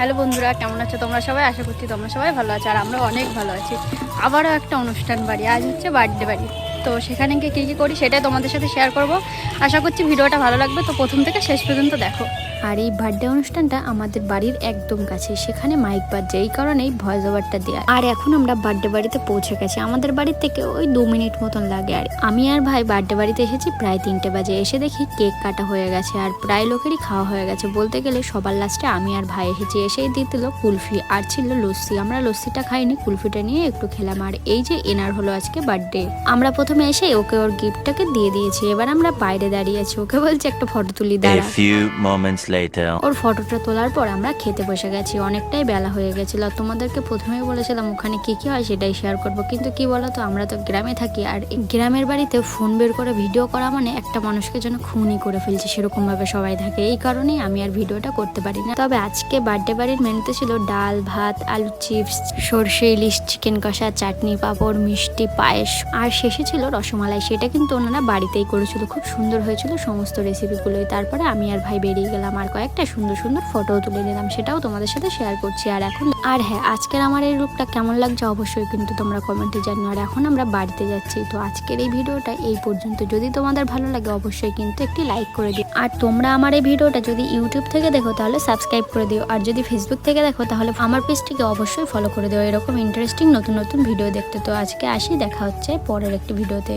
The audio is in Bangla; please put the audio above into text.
হ্যালো বন্ধুরা, কেমন আছো তোমরা সবাই? আশা করছি তোমরা সবাই ভালো আছো আর আমরা অনেক ভালো আছি। আবারও একটা অনুষ্ঠান বাড়ি, আজ হচ্ছে বার্থডে বাড়ি। তো সেখানে গিয়ে কী কী করি সেটাই তোমাদের সাথে শেয়ার করব। আশা করছি ভিডিওটা ভালো লাগবে, তো প্রথম থেকে শেষ পর্যন্ত দেখো। আর এই বার্থডে অনুষ্ঠানটা আমাদের বাড়ির একদম কাছে সেখানে মাইক বাজছে, এই কারণেই ভয়েস ওভারটা দেওয়া আর এখন আমরা বার্থডে বাড়িতে পৌঁছে গেছি। আমাদের বাড়ির থেকে ওই দু মিনিট মতন লাগে। আর আমি আর ভাই বার্থডে বাড়িতে এসেছি প্রায় তিনটে বাজে। এসে দেখি কেক কাটা হয়ে গেছে আর প্রায় লোকেরই খাওয়া হয়ে গেছে। বলতে গেলে সবার লাস্টে আমি আর ভাই এসেছি। এসেই দিয়ে দিল কুলফি। আর ছিল লস্যি। আমরা লস্যিটা খাইনি, কুলফিটা নিয়ে একটু খেলাম। আর এই যে এনার হলো আজকে বার্থডে আমরা প্রথমে এসে ওকে ওর গিফটটাকে দিয়ে দিয়েছি। এবার আমরা বাইরে দাঁড়িয়ে আছি। ওকে বলছে একটা ফটো তুলি, দাঁড়া। Later. ওর ফটোটা তোলার পর আমরা খেতে বসে গেছি, অনেকটাই বেলা হয়ে গেছিল। তোমাদেরকে প্রথমেই বলেছিলাম ওখানে কি কি হয় সেটাই শেয়ার করব। কিন্তু কি বলতো, আমরা তো গ্রামে থাকি আর গ্রামের বাড়িতে ফোন বের করে ভিডিও করা মানে একটা মানুষকে যেন খুনই করে ফেলছে, সেরকম ভাবে সবাই থাকে। এই কারণেই আমি আর ভিডিওটা করতে পারি না। তবে আজকে বার্থডে বাড়ির মেনুতে ছিল ডাল, ভাত, আলু চিপস সর্ষে, ইলিশ চিকেন কষা, চাটনি, পাঁপড়, মিষ্টি, পায়েস। আর শেষে ছিল রসমালাই, সেটা কিন্তু ওনারা বাড়িতেই করেছিল। খুব সুন্দর হয়েছিল সমস্ত রেসিপিগুলোই তারপরে আমি আর ভাই বেরিয়ে গেলাম। আর কয়েকটা সুন্দর সুন্দর ফটো তুলে নিলাম সেটাও তোমাদের সাথে শেয়ার করছি। আর এখন, আর হ্যাঁ আজকের আমার এই রূপটা কেমন লাগছে অবশ্যই কিন্তু তোমরা কমেন্টে জানিও। আর এখন আমরা বাড়িতে যাচ্ছি, তো আজকের এই ভিডিওটা এই পর্যন্ত। যদি তোমাদের ভালো লাগে অবশ্যই কিন্তু একটি লাইক করে দিও। আর তোমরা আমার এই ভিডিওটা যদি ইউটিউব থেকে দেখো, তাহলে সাবস্ক্রাইব করে দিও। আর যদি ফেসবুক থেকে দেখো, তাহলে আমার পেজটিকে অবশ্যই ফলো করে দিও। এরকম ইন্টারেস্টিং নতুন নতুন ভিডিও দেখতে। তো আজকে আসি, দেখা হচ্ছে পরের একটি ভিডিওতে